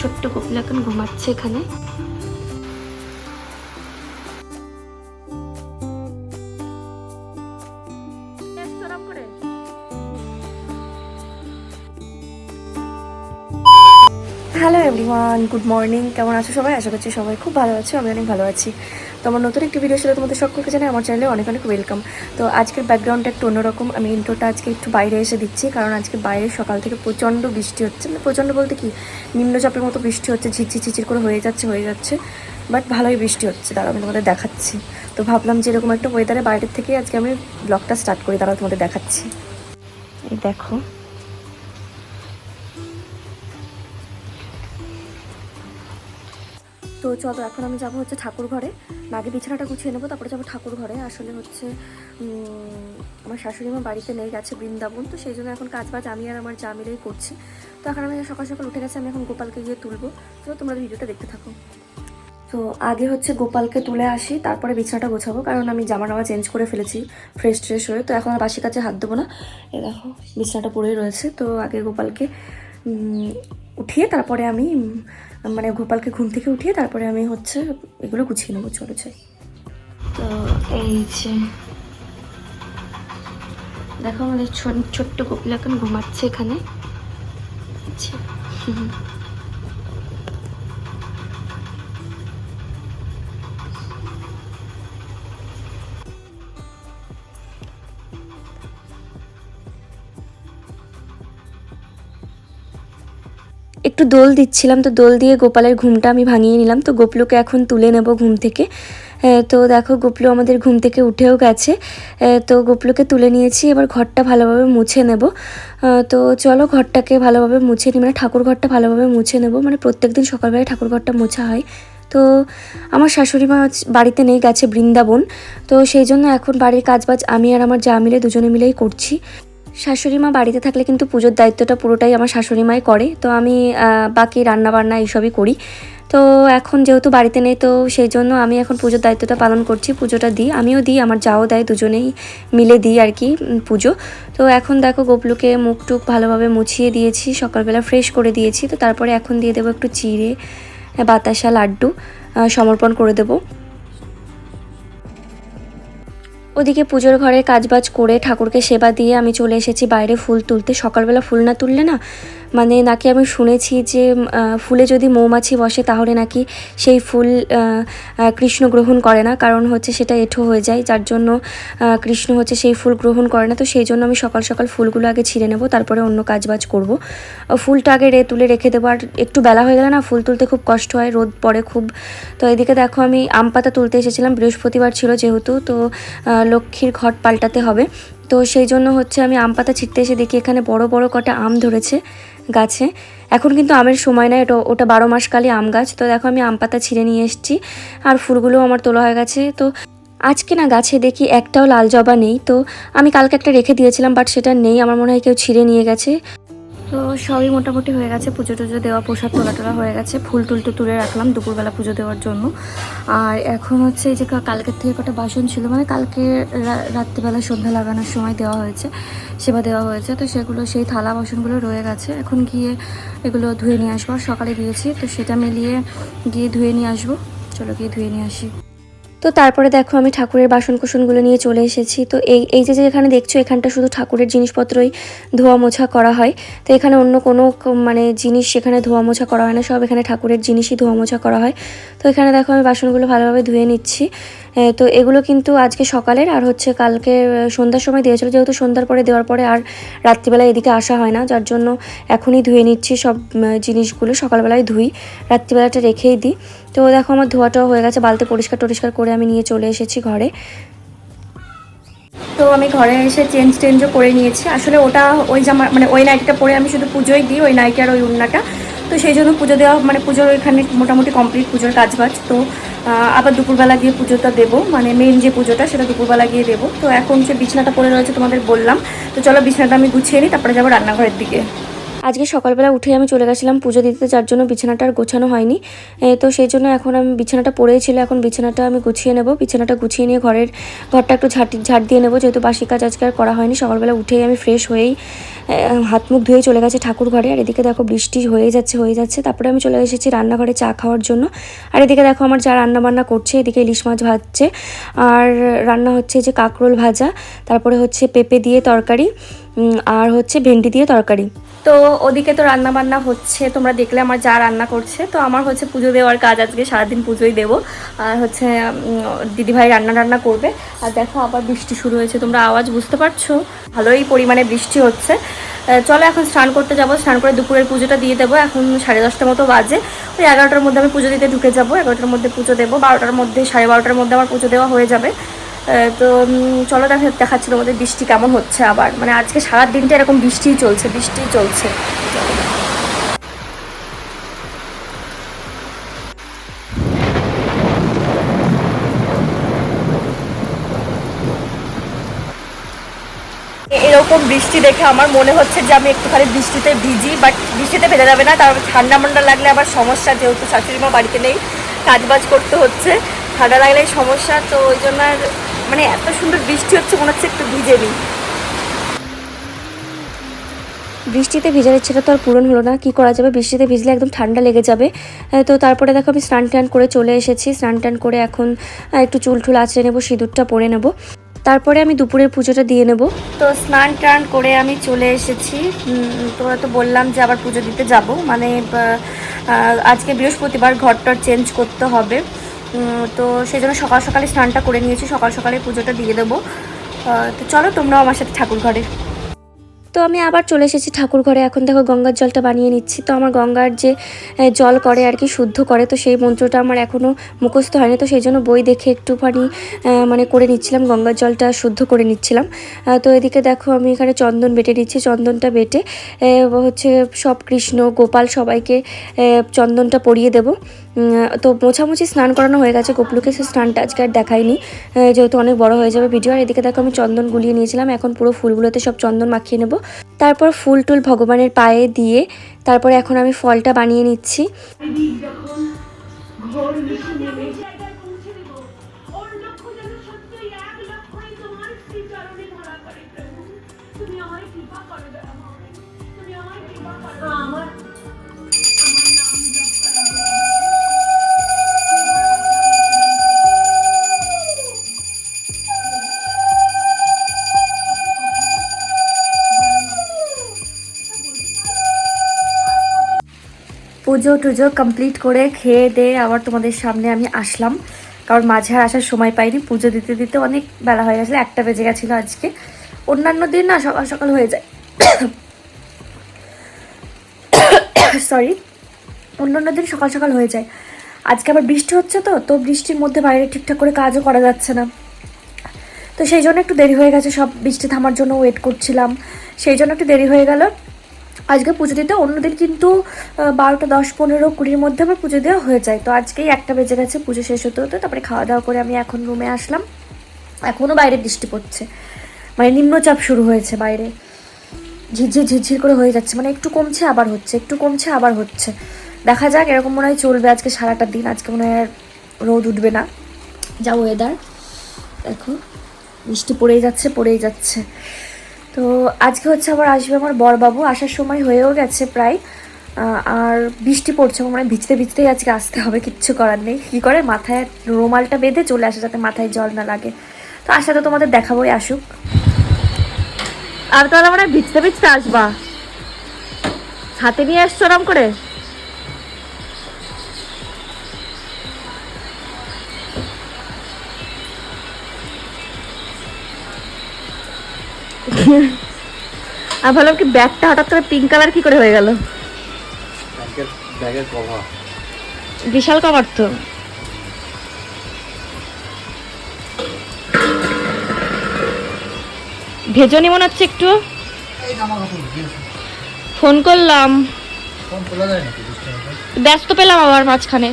ছোট্ট কপিল এখন ঘুমাচ্ছে এখানে। এভরিওয়ান গুড মর্নিং কেমন আছো সবাই? আশা করছি সবাই খুব ভালো আছো, আমি অনেক ভালো আছি। তো আমার নতুন একটি ভিডিও ছিল, তোমাদের সকলকে জানাই আমার চ্যানেলে অনেক অনেক ওয়েলকাম তো আজকের ব্যাকগ্রাউন্ডটা একটু অন্যরকম। আমি ইন্ট্রোটা আজকে একটু বাইরে এসে দিচ্ছি, কারণ আজকে বাইরে সকাল থেকে প্রচণ্ড বৃষ্টি হচ্ছে। মানে প্রচণ্ড বলতে কি, নিম্নচাপের মতো বৃষ্টি হচ্ছে, ঝিরঝির ঝিরঝির করে হয়ে যাচ্ছে হয়ে যাচ্ছে। বাট ভালোই বৃষ্টি হচ্ছে। দাঁড়াও, আমি তোমাদের দেখাচ্ছি। তো ভাবলাম যে এরকম একটা ওয়েদারে বাইরের থেকে আজকে আমি ব্লগটা স্টার্ট করি, দাঁড়াও তোমাদের দেখাচ্ছি। এই দেখো। তো চলো, এখন আমি যাব হচ্ছে ঠাকুর ঘরে। আগে বিছানাটা গুছিয়ে নেব, তারপরে যাব ঠাকুর ঘরে। আসলে হচ্ছে আমার শাশুড়ি মা বাড়িতে নেই, গেছে বৃন্দাবন, তো সেই জন্য এখন কাজ বাজ আমি আর আমার যা মিলেই করছি। তো এখন আমি সকাল সকাল উঠে গেছে, আমি এখন গোপালকে গিয়ে তুলবো। তো তোমরা ভিডিওটা দেখতে থাকো। তো আগে হচ্ছে গোপালকে তুলে আসি, তারপরে বিছানাটা গোছাবো, কারণ আমি জামা টামা চেঞ্জ করে ফেলেছি, ফ্রেশ, ট্রেশ হয়ে। তো এখন আর বাসি কাছে হাত দেবো না। এ দেখো, বিছানাটা পড়েই রয়েছে। তো আগে গোপালকে উঠিয়ে তারপরে আমি মানে গোপালকে ঘুম থেকে উঠিয়ে তারপরে আমি হচ্ছে এগুলো গুছিয়ে নেব চলে যাই তো এই যে, দেখো আমাদের ছোট- ছোট্ট গোপিল এখন ঘুমাচ্ছে এখানে আচ্ছা। একটু দোল দিচ্ছিলাম, তো দোল দিয়ে গোপালের ঘুমটা আমি ভাঙিয়ে নিলাম। তো গোপলুকে এখন তুলে নেব ঘুম থেকে। তো দেখো গোপলু আমাদের ঘুম থেকে উঠেও গেছে। তো গোপলুকে তুলে নিয়েছি, এবার ঘরটা ভালোভাবে মুছে নেব। তো চলো ঘরটাকে ভালোভাবে মুছে নিই মানে ঠাকুর ঘরটা ভালোভাবে মুছে নেব। মানে প্রত্যেক দিন সকালবেলায় ঠাকুর ঘরটা মোছা হয়। তো আমার শাশুড়ি মা বাড়িতে নেই, গেছে বৃন্দাবন। তো সেই জন্য এখন বাড়ির কাজবাজ আমি আর আমার যা মিলে দুজনে মিলেই করছি। শাশুড়ি মা বাড়িতে থাকলে কিন্তু পুজোর দায়িত্বটা পুরোটাই আমার শাশুড়ি মাই করে। তো আমি বাকি রান্না বান্না এইসবই করি। তো এখন যেহেতু বাড়িতে নেই, তো সেই জন্য আমি এখন পুজোর দায়িত্বটা পালন করছি, পুজোটা দিই। আমিও দিই, আমার যাও দেয়, দুজনেই মিলে দিই আর কি পুজো। তো এখন দেখো গোপলুকে মুখ টুক ভালোভাবে মুছিয়ে দিয়েছি, সকালবেলা ফ্রেশ করে দিয়েছি। তো তারপরে এখন দিয়ে দেবো একটু চিড়ে, বাতাসা লাড্ডু সমর্পণ করে দেবো। ওদিকে পুজোর ঘরে কাজবাজ করে ঠাকুরকে সেবা দিয়ে আমি চলে এসেছি বাইরে ফুল তুলতে। সকালবেলা ফুল না তুললে না মানে নাকি আমি শুনেছি যে ফুলে যদি মৌমাছি বসে, তাহলে নাকি সেই ফুল কৃষ্ণ গ্রহণ করে না। কারণ হচ্ছে সেটা এঁঠো হয়ে যায়, যার জন্য কৃষ্ণ হচ্ছে সেই ফুল গ্রহণ করে না। তো সেই জন্য আমি সকাল সকাল ফুলগুলো আগে ছিঁড়ে নেব, তারপরে অন্য কাজবাজ করব। ফুলটা আগে রে, তুলে রেখে দেবো। আর একটু বেলা হয়ে গেলে না, ফুল তুলতে খুব কষ্ট হয়, রোদ পড়ে খুব। তো এদিকে দেখো, আমি আম পাতা তুলতে এসেছিলাম। বৃহস্পতিবার ছিল যেহেতু, তো লক্ষ্মীর ঘট পাল্টাতে হবে। তো সেই জন্য হচ্ছে আমি আম পাতা ছিটতে এসে দেখি এখানে বড় বড় কটা আম ধরেছে। গাছে। এখন কিন্তু আমের সময় না এটা ওটা বারো মাসকালই আম গাছ। তো দেখো আমি আম পাতা ছিঁড়ে নিয়ে এসেছি, আর ফুলগুলো আমার তোলা হয়ে গেছে। তো আজকে না গাছে দেখি একটাও লাল জবা নেই। তো আমি কালকে একটা রেখে দিয়েছিলাম বাট সেটা নেই। আমার মনে হয় কেউ ছিঁড়ে নিয়ে গেছে। তো সবই মোটামুটি হয়ে গেছে। পুজো টুজো দেওয়া, প্রসাদ তোলা তোলা হয়ে গেছে। ফুল টুল তো তুলে রাখলাম দুপুরবেলা পুজো দেওয়ার জন্য। আর এখন হচ্ছে এই যে কালকের থেকে কটা বাসন ছিল মানে কালকে রাত্রিবেলা সন্ধ্যা লাগানোর সময় দেওয়া হয়েছে, সেবা দেওয়া হয়েছে। তো সেগুলো, সেই থালা বাসনগুলো রয়ে গেছে। এখন গিয়ে এগুলো ধুয়ে নিয়ে আসব। সকালে দিয়েছি তো সেটা মিলিয়ে গিয়ে ধুয়ে নিয়ে আসব। চলো গিয়ে ধুয়ে নিয়ে আসি। তো তারপরে দেখো আমি ঠাকুরের বাসন কুসনগুলো নিয়ে চলে এসেছি। তো এই এই যে এখানে দেখছ, এখানটা শুধু ঠাকুরের জিনিসপত্রই ধোয়া মোছা করা হয়। তো এখানে অন্য কোনো মানে জিনিস সেখানে ধোয়া মোছা করা হয় না, সব এখানে ঠাকুরের জিনিসই ধোয়া মোছা করা হয়। তো এখানে দেখো আমি বাসনগুলো ভালোভাবে ধুয়ে নিচ্ছি। তো এগুলো কিন্তু আজকে সকালের আর হচ্ছে কালকে সন্ধ্যার সময় দিয়েছিল। যেহেতু সন্ধ্যার পরে দেওয়ার পরে আর রাত্রিবেলা এদিকে আসা হয় না, যার জন্য এখনই ধুয়ে নিচ্ছি সব জিনিসগুলো। সকালবেলায় ধুই, রাত্রিবেলাটা রেখেই দিই। তো দেখো আমার ধোয়াটাও হয়ে গেছে, বালতি পরিষ্কার টরিষ্কার করে আমি নিয়ে চলে এসেছি ঘরে। তো আমি ঘরে এসে চেঞ্জ টেঞ্জও করে নিয়েছি। আসলে ওটা ওই জামা মানে ওই নাইটিটা পরে আমি শুধু পুজোই দিই, ওই নাইটি আর ওই উন্নাটা। তো সেই জন্য পুজো দেওয়া মানে পুজোর ওইখানে মোটামুটি কমপ্লিট পুজোর কাজ বাজ তো আবার দুপুরবেলা গিয়ে পুজোটা দেবো মানে মেন যে পুজোটা সেটা দুপুরবেলা গিয়ে দেবো। তো এখন সে বিছনাটা পড়ে রয়েছে তোমাদের বললাম, তো চলো বিছনাটা আমি গুছিয়ে নিই, তারপরে যাব রান্নাঘরের দিকে। আজকে সকালবেলা উঠে আমি চলে গেছিলাম পুজো দিতে, যার জন্য বিছানাটা আর গোছানো হয়নি। তো সেই জন্য এখন আমি বিছানাটা পড়েই ছিল, এখন বিছানাটা আমি গুছিয়ে নেব। বিছানাটা গুছিয়ে নিয়ে ঘরের ঘরটা একটু ঝাঁটি, ঝাঁট দিয়ে নেব, যেহেতু বাসি কাজ আজকে আর করা হয়নি। সকালবেলা উঠেই আমি ফ্রেশ হয়েই হাত মুখ ধুয়ে চলে গেছে ঠাকুর ঘরে। আর এদিকে দেখো বৃষ্টি হয়ে যাচ্ছে হয়ে যাচ্ছে। তারপরে আমি চলে এসেছি রান্নাঘরে চা খাওয়ার জন্য। আর এদিকে দেখো আমার যা রান্না বান্না করছে, এদিকে ইলিশ মাছ ভাজছে। আর রান্না হচ্ছে যে কাঁকরোল ভাজা, তারপরে হচ্ছে পেঁপে দিয়ে তরকারি আর হচ্ছে ভেন্ডি দিয়ে তরকারি। তো ওদিকে তো রান্না বান্না হচ্ছে, তোমরা দেখলে আমার যা রান্না করছে। তো আমার হচ্ছে পুজো দেওয়ার কাজ আজকে, সারাদিন পুজোই দেবো। আর হচ্ছে দিদিভাই রান্না টান্না করবে। আর দেখো, আবার বৃষ্টি শুরু হয়েছে, তোমরা আওয়াজ বুঝতে পারছ? ভালোই পরিমাণে বৃষ্টি হচ্ছে। চলো এখন স্নান করতে যাব, স্নান করে দুপুরের পুজোটা দিয়ে দেবো। এখন সাড়ে দশটার মতো বাজে। ওই এগারোটার মধ্যে আমি পুজো দিতে ঢুকে যাব। এগারোটার মধ্যে পুজো দেবো, বারোটার মধ্যে, সাড়ে বারোটার মধ্যে আমার পুজো দেওয়া হয়ে যাবে। তো চলো দেখা, দেখাচ্ছি তোমাদের বৃষ্টি কেমন হচ্ছে আবার। মানে আজকে সারা দিনটা এরকম বৃষ্টিই চলছে বৃষ্টিই চলছে। এরকম বৃষ্টি দেখে আমার মনে হচ্ছে যে আমি একটুখানি বৃষ্টিতে ভিজি বাট বৃষ্টিতে ভেজা যাবে না, তারপর ঠান্ডা মান্ডা লাগলে আবার সমস্যা, যেহেতু শাশুড়ি মা বাড়িতে নেই, কাজবাজ করতে হচ্ছে। ঠান্ডা লাগলেই সমস্যা, তো ওই জন্য আর মানে এত সুন্দর বৃষ্টি হচ্ছে মনে হচ্ছে একটু ভিজে নিই বৃষ্টিতে ভেজার ইচ্ছেটা তো আর পূরণ হলো না কি করা যাবে? বৃষ্টিতে ভিজলে একদম ঠান্ডা লেগে যাবে। তো তারপরে দেখো আমি স্নান টান করে চলে এসেছি। স্নান টান করে এখন একটু চুল টুল আঁচড়ে নেব সিঁদুরটা পরে নেব। তারপরে আমি দুপুরের পুজোটা দিয়ে নেব। তো স্নান টান করে আমি চলে এসেছি। তোমরা তো বললাম যে আবার পুজো দিতে যাব। মানে আজকে বৃহস্পতিবার ঘরটার চেঞ্জ করতে হবে। তো সেই জন্য সকাল সকালে স্নানটা করে নিয়েছি। সকাল সকালে পুজোটা দিয়ে দেবো। তো চলো তোমরাও আমার সাথে ঠাকুর ঘরে তো আমি আবার চলে এসেছি ঠাকুর ঘরে এখন দেখো গঙ্গার জলটা বানিয়ে নিচ্ছি। তো আমার গঙ্গার যে জল করে আর কি শুদ্ধ করে তো সেই মন্ত্রটা আমার এখনও মুখস্থ হয়নি। তো সেই জন্য বই দেখে একটুখানি মানে করে নিচ্ছিলাম গঙ্গার জলটা শুদ্ধ করে নিচ্ছিলাম। তো এদিকে দেখো আমি এখানে চন্দন বেটে নিচ্ছি। চন্দনটা বেটে হচ্ছে সব কৃষ্ণ গোপাল সবাইকে চন্দনটা পরিয়ে দেবো। তো মোছামুছি স্নান করানো হয়ে গেছে। গোপলুকে সে স্নানটা আজকে আর দেখাইনি। আহ, যেহেতু অনেক বড় হয়ে যাবে ভিডিও। আর এদিকে দেখো আমি চন্দন গুলিয়ে নিয়েছিলাম। এখন পুরো ফুলগুলোতে সব চন্দন মাখিয়ে নেব। তারপর ফুল টুল ভগবানের পায়ে দিয়ে তারপর এখন আমি ফলটা বানিয়ে নিচ্ছি। জায়গায় পুজো টুজো কমপ্লিট করে খেয়ে দিয়ে আবার তোমাদের সামনে আমি আসলাম। কারণ মাঝে আর আসার সময় পাইনি, পুজো দিতে দিতে অনেক বেলা হয়ে গেছিল, একটা বেজে গেছিল আজকে। অন্যান্য দিন না সকাল সকাল হয়ে যায়। সরি অন্যান্য দিন সকাল সকাল হয়ে যায়। আজকে আবার বৃষ্টি হচ্ছে তো তো বৃষ্টির মধ্যে বাইরে ঠিকঠাক করে কাজও করা যাচ্ছে না। তো সেই জন্য একটু দেরি হয়ে গেছে, সব বৃষ্টি থামার জন্য ওয়েট করছিলাম। সেই জন্য একটু দেরি হয়ে গেল। আজকে পুজো দিতে অন্যদিন কিন্তু বারোটা, দশ, পনেরো, কুড়ির মধ্যে আমার পুজো দেওয়া হয়ে যায়। তো আজকেই একটা বেজে গেছে, পুজো শেষ হতে হতে, তারপরে খাওয়া দাওয়া করে আমি এখন রুমে আসলাম। এখনও বাইরে বৃষ্টি পড়ছে। মানে নিম্নচাপ শুরু হয়েছে বাইরে। ঝিরঝির ঝিরঝির করে হয়ে যাচ্ছে। মানে একটু কমছে, আবার হচ্ছে। একটু কমছে, আবার হচ্ছে। দেখা যাক, এরকম মনে হয় চলবে আজকে সারাটা দিন। আজকে মনে হয় রোদ উঠবে না। যা ওয়েদার দেখো, বৃষ্টি পড়েই যাচ্ছে পড়েই যাচ্ছে। তো আজকে হচ্ছে আবার আসবে আমার বরবাবু, আসার সময় হয়েও গেছে প্রায়। আর বৃষ্টি পড়ছে মানে ভিজতে ভিজতেই আজকে আসতে হবে, কিচ্ছু করার নেই। কী করে? মাথায় রুমালটা বেঁধে চলে আসে যাতে মাথায় জল না লাগে। তো আসাতে তোমাদের দেখাবোই আসুক। আর তাহলে মানে ভিজতে ভিজতে আসবা। হাতে নিয়ে আসছো করে? আর ভাবলাম কি ব্যাগটা হঠাৎ করে পিঙ্ক কালার কি করে হয়ে গেল? ব্যাগের ব্যাগের কভার বিশাল কভার তো। ভেজনি মনে হচ্ছে একটু। ফোন করলাম। ব্যস্ত পেলাম আবার মাঝখানে।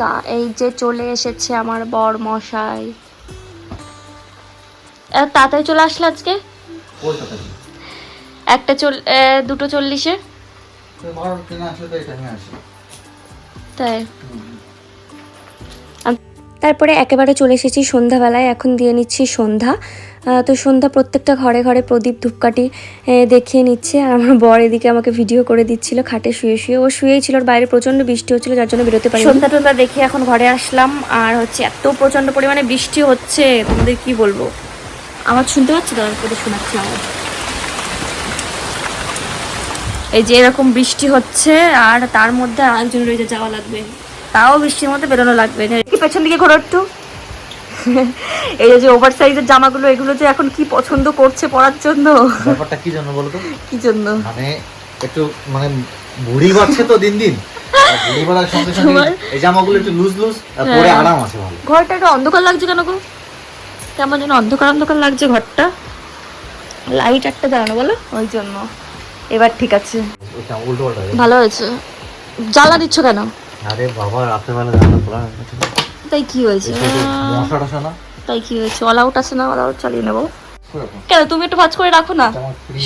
তা এই যে চলে এসেছে আমার বর মশাই। তাড়াতাড়ি চলে আসলে আজকে? একটা চল দুটো চল্লিশে? বারো ট্রেনে আসলে তো এটা নিয়ে আসি। তাই? তারপরে একেবারে চলে এসেছি সন্ধ্যাবেলায় এখন দিয়ে নিচ্ছি সন্ধ্যা। তো সন্ধ্যা প্রত্যেকটা ঘরে ঘরে প্রদীপ ধূপকাঠি দেখিয়ে নিচ্ছে। আর আমার বর এদিকে আমাকে ভিডিও করে দিচ্ছিল খাটে শুয়ে শুয়ে। ও শুয়েই ছিল আর বাইরে প্রচণ্ড বৃষ্টি হচ্ছিল যার জন্য বেরোতে পারি সন্ধ্যা টন্ধ্যা দেখে এখন ঘরে আসলাম আর হচ্ছে এত প্রচণ্ড পরিমাণে বৃষ্টি হচ্ছে তোমাদের কি বলব? আমার শুনতে পাচ্ছি দাদা করে শোনাচ্ছি আমার এই যে এরকম বৃষ্টি হচ্ছে আর তার মধ্যে আরেকজন রয়েছে যাওয়া লাগবে। তাও বৃষ্টির মধ্যে বেরোনো লাগবে। পেছন দিকে ঘোরো একটু। এই যে ওভার সাইজের জামাগুলো এগুলো যে এখন কি পছন্দ করছে পরার জন্য? ব্যাপারটা কি জন্য বলো তো কি জন্য? মানে একটু মানে বুড়ি বাড়ছে তো দিন দিন। বাড়ার সঙ্গে সঙ্গে এই জামাগুলো একটু লুজ লুজ পরে হ্যাঁ। আরাম আছে ভালো। ঘরটা একটু অন্ধকার লাগছে কেন গো? কেমন যেন অন্ধকার অন্ধকার লাগছে ঘরটা। লাইট একটা জ্বালানো বলো? ওই জন্য। এবার ঠিক আছে। ভালো হয়েছে। জ্বালা দিচ্ছ কেন? আরে বাবা রাত্রেবেলা জানা খোলা। তাই কি হয়েছে? তাই কি হয়েছে? অল আউট আছে না? অল আউট চালিয়ে নেব। কেন তুমি একটু ভাজ করে রাখো না।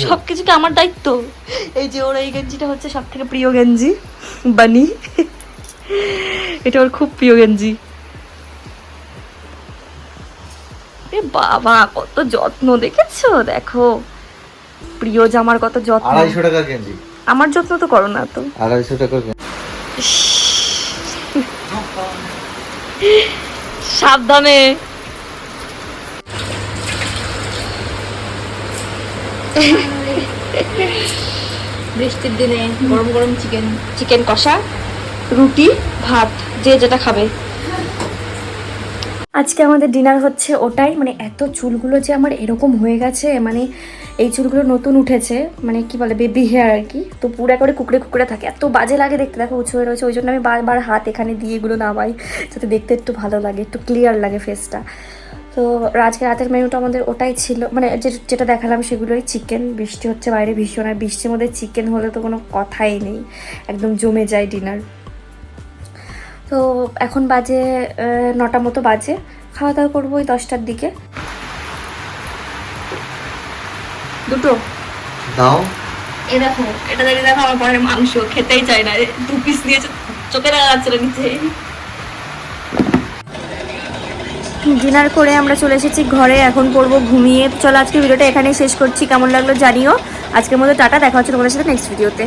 সব কিছু কি আমার দায়িত্ব। এই যে ওর এই গেঞ্জিটা হচ্ছে সব থেকে প্রিয় গেঞ্জি বানি। এটা ওর খুব প্রিয় গেঞ্জি। এ বাবা কত যত্ন দেখেছ? দেখো প্রিয় জামার কত যত্ন। আড়াইশো টাকার গেঞ্জি। আমার যত্ন তো করো না তো। আড়াইশো টাকার সাবধানে। বৃষ্টির দিনে গরম গরম চিকেন। চিকেন কষা রুটি ভাত যে যেটা খাবে। আজকে আমাদের ডিনার হচ্ছে ওটাই মানে এত চুলগুলো যে আমার এরকম হয়ে গেছে মানে এই চুলগুলো নতুন উঠেছে মানে কি বলে বেবি হেয়ার আর কি। তো পুরো করে কুকড়ে কুকড়ে থাকে। এত বাজে লাগে দেখতে, দেখো উঁচু হয়ে রয়েছে, ওই জন্য আমি বারবার হাত এখানে দিয়ে এগুলো নামাই, যাতে দেখতে একটু ভালো লাগে, একটু ক্লিয়ার লাগে ফেসটা তো আজকে রাতের মেনুটা আমাদের ওটাই ছিল মানে যেটা দেখালাম সেগুলোই চিকেন বৃষ্টি হচ্ছে বাইরে ভীষণ, আর বৃষ্টির মধ্যে চিকেন হলে তো কোনো কথাই নেই। একদম জমে যায় ডিনার তো এখন বাজে নটা মতো বাজে। খাওয়া দাওয়া করব ওই দশটার দিকে। দুটো। দাও। এ দেখো এটা দেখে দেখো আমার পরে মাংস খেতেই চাই না। দু পিস দিয়ে চোখে দেখা যাচ্ছে না নিচে। ডিনার করে আমরা চলে এসেছি ঘরে এখন পড়ব ঘুমিয়ে। চলো আজকে ভিডিওটা এখানেই শেষ করছি। কেমন লাগল জানিও। আজকের মধ্যে টাটা দেখা হচ্ছে তোমাদের সাথে নেক্সট ভিডিওতে